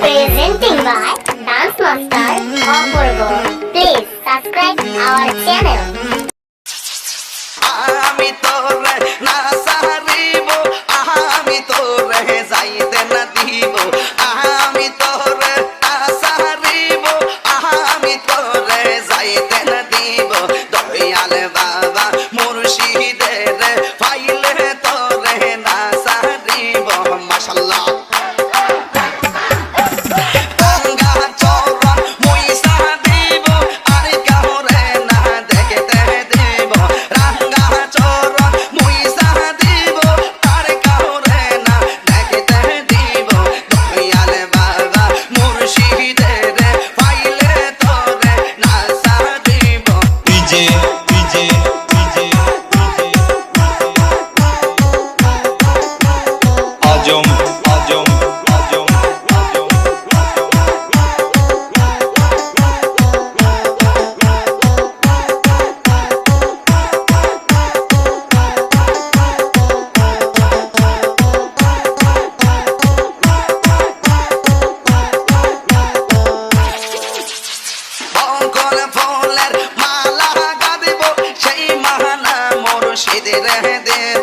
Presenting by Dance Master Apurvo. Please subscribe our channel. আমি তোরে না সারিব আমি তোরে আমি তোরে না না দিব দয়াল বাবা ফুলের মালা গাদিব সেই মালা মুর্শিদের দেব